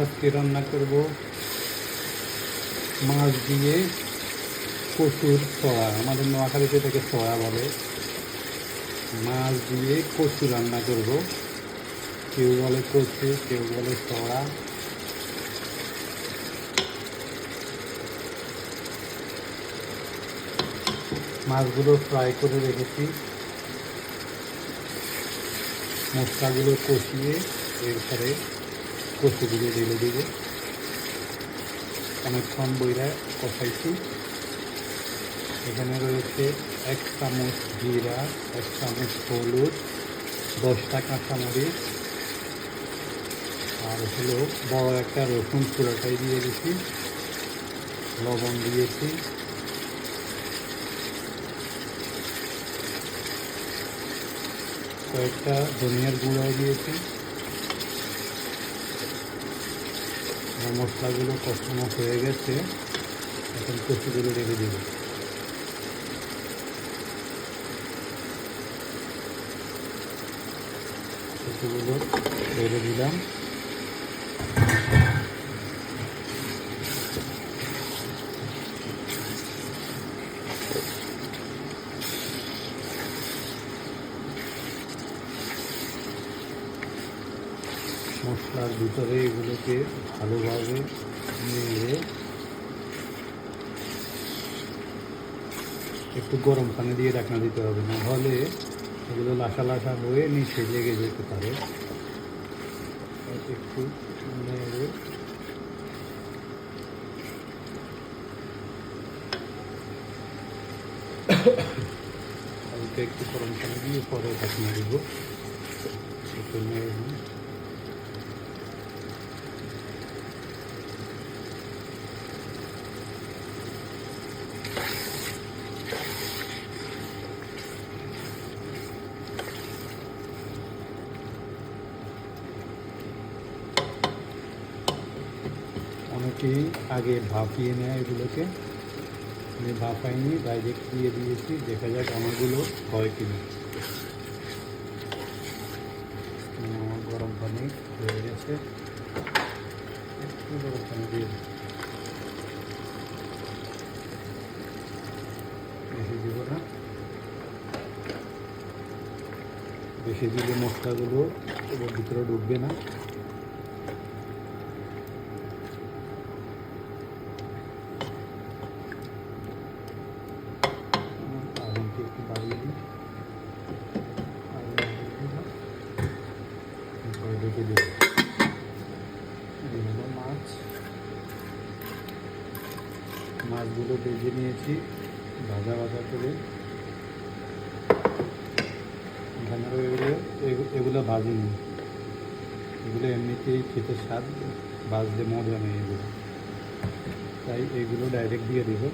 আজকে রান্না করব মাছ দিয়ে কচুর ছড়া আমাদের নোয়াখালীতে থেকে ছড়া বলে, মাছ দিয়ে কচু রান্না করব। কেউ বলে কচু, কেউ বলে ছড়া মাছগুলো ফ্রাই করে রেখেছি। মশলাগুলো কষিয়ে এরপরে কচুগুলো ঢেলে দেব অনেকক্ষণ বইরা কষাইছি। এখানে রয়েছে এক চামচ জিরা, এক চামচ হলুদ দশটা কাঁচামরিচ আর হলো বড় একটা রসুন পুরোটাই দিয়ে দিছি। লবণ দিয়েছি। কয়েকটা ধনিয়ার গুঁড়াও দিয়েছি। মশলাগুলো কষানো হয়ে গেছে। এখন কচুগুলো রেখে দেবো। কচুগুলো রেখে দিলাম। মশলার ভিতরে এগুলোকে ভালোভাবে নিয়ে একটু গরম পানি দিয়ে ঢাকনা দিতে হবে, না হলে এগুলো লাসা লাসা হয়ে নিচে লেগে যেতে পারে। একটু নেড়ে একটু গরম পানি দিয়ে পরে ঢাকনা দিব। একটু নেড়ে। অনেকেই আগে ভাপিয়ে নেয় এগুলোকে। আমি ভাপাইনি ডাইরেক্ট দিয়ে দিয়েছি, দেখা যাক আমারগুলো হয় কিনা। আমার গরম পানি হয়ে গেছে। একটু গরম পানি দিয়ে। বেশি দিব না। বেশি দিলে মশলাগুলো এবার ভিতরে ঢুকবে না। এরপরে ঢেকে মাছ। মাছগুলো ভেজে নিয়েছি, ভাজা ভাজা করে। এখানে এগুলো এগু- এগুলো ভাজিনি। এগুলো এমনিতেই খেতে স্বাদ ভাজলে মজা নেই এগুলো। তাই এগুলো ডাইরেক্ট দিয়ে দেবো।